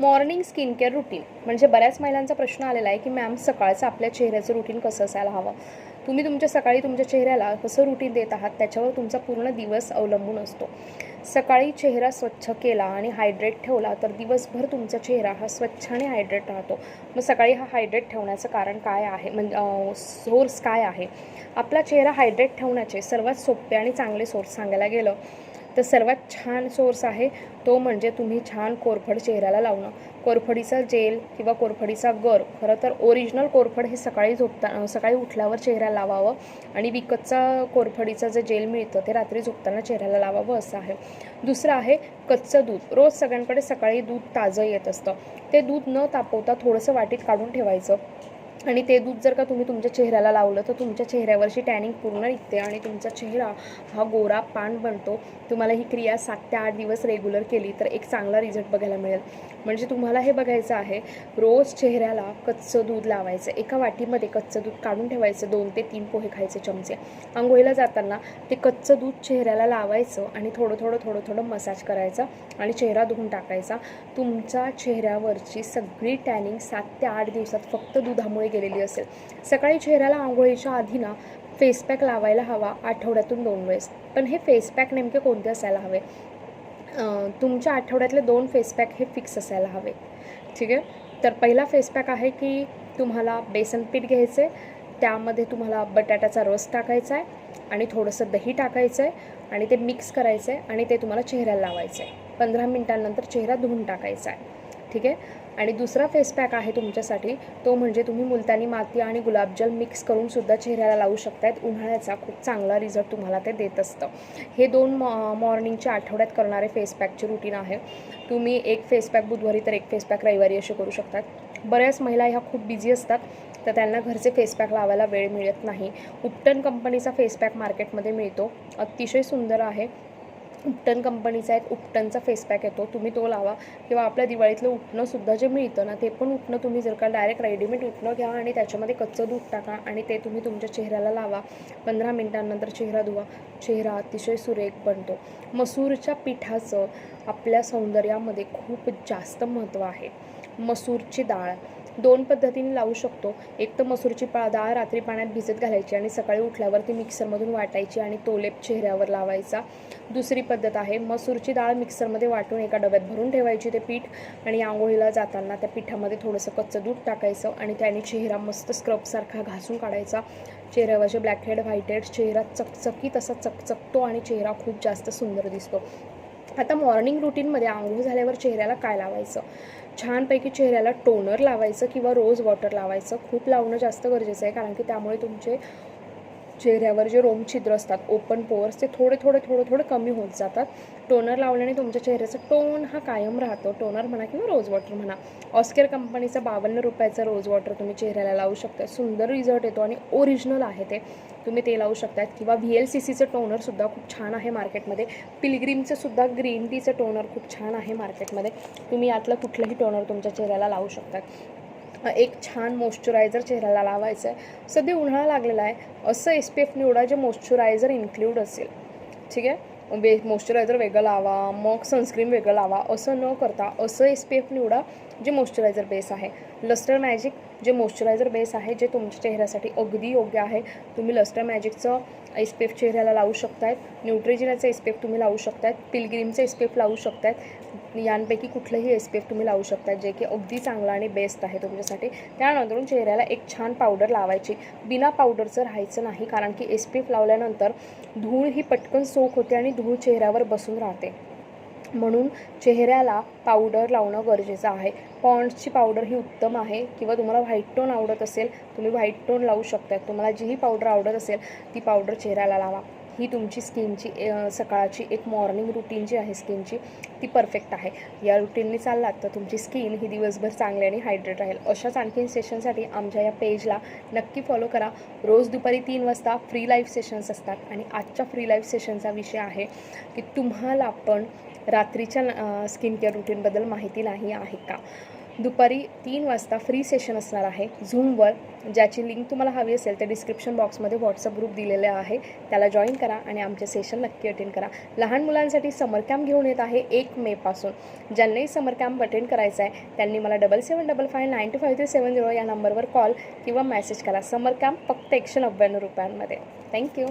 Morning skin care routine. म्हणजे बऱ्याच महिलांचा प्रश्न आलेला आहे की मॅम सकाळचं आपल्या चेहऱ्याचं रुटीन कसं असायला हवं? तुम्ही तुमच्या सकाळी तुमच्या चेहऱ्याला कसं रुटीन देत आहात त्याच्यावर तुमचा पूर्ण दिवस अवलंबून असतो. सकाळी चेहरा स्वच्छ केला आणि हायड्रेट ठेवला तर दिवसभर तुमचा चेहरा हा स्वच्छ आणि हायड्रेट राहतो. मग सकाळी हा हायड्रेट ठेवण्याचं कारण काय आहे? म्हणजे सोर्स काय आहे? आपला चेहरा हायड्रेट ठेवण्याचे सर्वात सोपे आणि चांगले सोर्स सांगायला गेलं तर सर्वात छान सोर्स आहे तो म्हणजे तुम्ही छान कोरफड चेहऱ्याला लावणं. कोरफडीचा जेल किंवा कोरफडीचा गर खरं तर ओरिजिनल कोरफड हे सकाळी झोपता सकाळी उठल्यावर चेहऱ्याला लावावं आणि विकतचा कोरफडीचं जे जेल मिळतं ते रात्री झोपताना चेहऱ्याला लावावं असं आहे. दुसरं आहे कच्चं दूध. रोज सगळ्यांकडे सकाळी दूध ताजं येत असतं. ते दूध न तापवता थोडंसं वाटीत काढून ठेवायचं. आणि ते दूध जर का तुम्ही तुमच्या चेहऱ्याला लावलं तर तुमच्या चेहऱ्यावरची टॅनिंग पूर्ण निघते आणि तुमचा चेहरा हा गोरा पान बनतो. तुम्हाला ही क्रिया सात ते आठ दिवस रेग्युलर केली तर एक चांगला रिझल्ट बघायला मिळेल. म्हणजे तुम्हाला हे बघायचं आहे रोज चेहऱ्याला कच्चं दूध लावायचं. एका वाटीमध्ये कच्चं दूध काढून ठेवायचं दोन ते तीन पोहे खायचे चमचे. आंघोळीला जाताना ते कच्चं दूध चेहऱ्याला लावायचं आणि थोडं थोडं थोडं थोडं मसाज करायचा आणि चेहरा धुवून टाकायचा. तुमच्या चेहऱ्यावरची सगळी टॅनिंग सात ते आठ दिवसात फक्त दुधामुळे गेलेली असेल. सकाळी चेहऱ्याला आंघोळीच्या आधी ना फेस पॅक लावायला हवा आठवड्यातून दोन वेळेस. पण हे फेस पॅक नेमके कोणते असायला हवे? तुमच्या आठवड्यातले दोन फेस पॅक हे फिक्स असायला हवे. ठीक आहे? तर पहिला फेस पॅक आहे की तुम्हाला बेसन पीठ घ्यायचं आहे. त्यामध्ये तुम्हाला बटाट्याचा रस टाकायचा आहे आणि थोडंसं दही टाकायचं आहे आणि ते मिक्स करायचं आहे आणि ते तुम्हाला चेहऱ्याला लावायचं आहे. पंधरा मिनटांनंतर चेहरा धुवून टाकायचा आहे. ठीक आहे? आणि दुसरा फेस पॅक आहे तुमच्यासाठी तो म्हणजे तुम्ही मुलतानी माती आणि गुलाबजल मिक्स करून सुद्धा चेहऱ्याला लावू शकतायत. उन्हाळ्याचा खूप चांगला रिझल्ट तुम्हाला ते देत असतं. हे दोन मॉ मॉर्निंगच्या आठवड्यात करणारे फेस पॅकचे रुटीन आहे. तुम्ही एक फेस पॅक बुधवारी तर एक फेस पॅक रविवारी असे करू शकतात. बऱ्याच महिला ह्या खूप बिझी असतात तर त्यांना घरचे फेस पॅक लावायला वेळ मिळत नाही. उपटन कंपनीचा फेस पॅक मार्केटमध्ये मिळतो. अतिशय सुंदर आहे. उपटन कंपनीचा एक उपटनचा फेस पॅक येतो. तुम्ही तो लावा. किंवा आपल्या दिवाळीतलं उठणंसुद्धा जे मिळतं ना ते पण उठणं तुम्ही जर का डायरेक्ट रेडीमेड उठणं घ्या आणि त्याच्यामध्ये कच्चं दूध टाका आणि ते तुम्ही तुमच्या चेहऱ्याला लावा. पंधरा मिनटांनंतर चेहरा धुवा. चेहरा अतिशय सुरेख बनतो. मसूरच्या पिठाचं आपल्या सौंदर्यामध्ये खूप जास्त महत्त्व आहे. मसूरची डाळ. दोन पद्धतीने लावू शकतो. एक तर मसूरची पाळ डाळ रात्री पाण्यात भिजत घालायची आणि सकाळी उठल्यावर ती मिक्सरमधून वाटायची आणि तोलेप चेहऱ्यावर लावायचा. दुसरी पद्धत आहे मसूरची डाळ मिक्सरमध्ये वाटून एका डब्यात भरून ठेवायची ते पीठ आणि आंघोळीला जाताना त्या पिठामध्ये थोडंसं कच्चं दूध टाकायचं आणि त्याने चेहरा मस्त स्क्रबसारखा घासून काढायचा. चेहऱ्यावरचे ब्लॅक हेड व्हाईट हेड चेहरा चकचकीत असा चकचकतो आणि चेहरा खूप जास्त सुंदर दिसतो. आता मॉर्निंग रुटीनमध्ये आंघोळ झाल्यावर चेहऱ्याला काय लावायचं? छानपैकी चेहऱ्याला टोनर लावायचं किंवा रोज वॉटर लावायचं खूप लावणं जास्त गरजेचं आहे कारण की त्यामुळे तुमचे चेहऱ्यावर जे रोमछिद्र असतात ओपन पोअर्स ते थोडे थोडे थोडे थोडे कमी होत जातात. टोनर लावल्याने तुमच्या चेहऱ्याचा टोन हा कायम राहतो. टोनर म्हणा किंवा रोज वॉटर म्हणा. ऑस्केर कंपनीचा बावन्न रुपयाचा रोज वॉटर तुम्ही चेहऱ्याला लावू शकता सुंदर रिझल्ट येतो आणि ओरिजिनल आहे ते. तुम्ही ते लावू शकतात किंवा व्ही एल सी सीचं टोनरसुद्धा खूप छान आहे मार्केटमध्ये पिलग्रीमचं सुद्धा ग्रीन टीचं टोनर खूप छान आहे मार्केटमध्ये तुम्ही यातलं कुठलंही टोनर तुमच्या चेहऱ्याला लावू शकतात एक छान मॉइश्चरायझर चेहऱ्याला लावायचं आहे सध्या उन्हाळा लागलेला आहे. असं एस पी एफ निवडा जे मॉइश्चरायझर इन्क्ल्यूड असेल. ठीक आहे? वे मॉइश्चरायझर वेगळं लावा मग सनस्क्रीन वेगळं लावा असं न करता असं एस पी एफ निवडा जे मॉइश्चरायझर बेस आहे. लस्टर मॅजिक जे मॉइश्चरायझर बेस आहे जे तुमच्या चेहऱ्यासाठी अगदी योग्य आहे. तुम्ही लस्टर मॅजिकचं एस पी एफ चेहऱ्याला लावू शकतायत. न्यूट्रिजिनाचं एस पी एफ तुम्ही लावू शकतायत. पिलग्रीमचं एस पी एफ लावू शकतायत. यांपैकी कुठलंही एस पी एफ तुम्ही लावू शकता जे की अगदी चांगलं आणि बेस्ट आहे तुमच्यासाठी. त्यानंतरून चेहऱ्याला एक छान पावडर लावायची. बिना पावडरचं राहायचं नाही कारण की एस पी एफ लावल्यानंतर धूळ ही पटकन सोख होते आणि धूळ चेहऱ्यावर बसून राहते. म्हणून चेहऱ्याला पावडर लावणं गरजेचं आहे. पॉन्ड्सची पावडर ही उत्तम आहे किंवा तुम्हाला व्हाईट टोन आवडत असेल तुम्ही व्हाईट टोन लावू शकता तुम्हाला जीही पावडर आवडत असेल ती पावडर चेहऱ्याला लावा. ही तुमची स्किनची सकाळची एक मॉर्निंग रुटीन जी आहे स्किनची ती परफेक्ट आहे. या रुटीनने चाललात तर तुमची स्किन ही दिवसभर चांगली आणि हायड्रेट राहील. अशाच आणखीन सेशनसाठी आमच्या या पेजला नक्की फॉलो करा. रोज दुपारी तीन वाजता फ्री लाईव्ह सेशन्स असतात आणि आजच्या फ्री लाईव्ह सेशनचा विषय आहे की तुम्हाला पण रात्रीच्या स्किन केअर रुटीनबद्दल माहिती नाही आहे का? दुपारी तीन वाजता फ्री सेशन असणार आहे. झूमवर ज्याची लिंक तुम्हाला हवी असेल तर डिस्क्रिप्शन बॉक्समध्ये व्हॉट्सअप ग्रुप दिलेले आहे. त्याला जॉईन करा आणि आमचे सेशन नक्की अटेंड करा. लहान मुलांसाठी समर कॅम्प घेऊन येत आहे एक मेपासून ज्यांनाही समर कॅम्प अटेंड करायचा आहे त्यांनी मला double seven double five nine two five three seven zero या नंबरवर कॉल किंवा मेसेज करा. समर कॅम्प फक्त एकशे नव्याण्णव रुपयांमध्ये. थँक्यू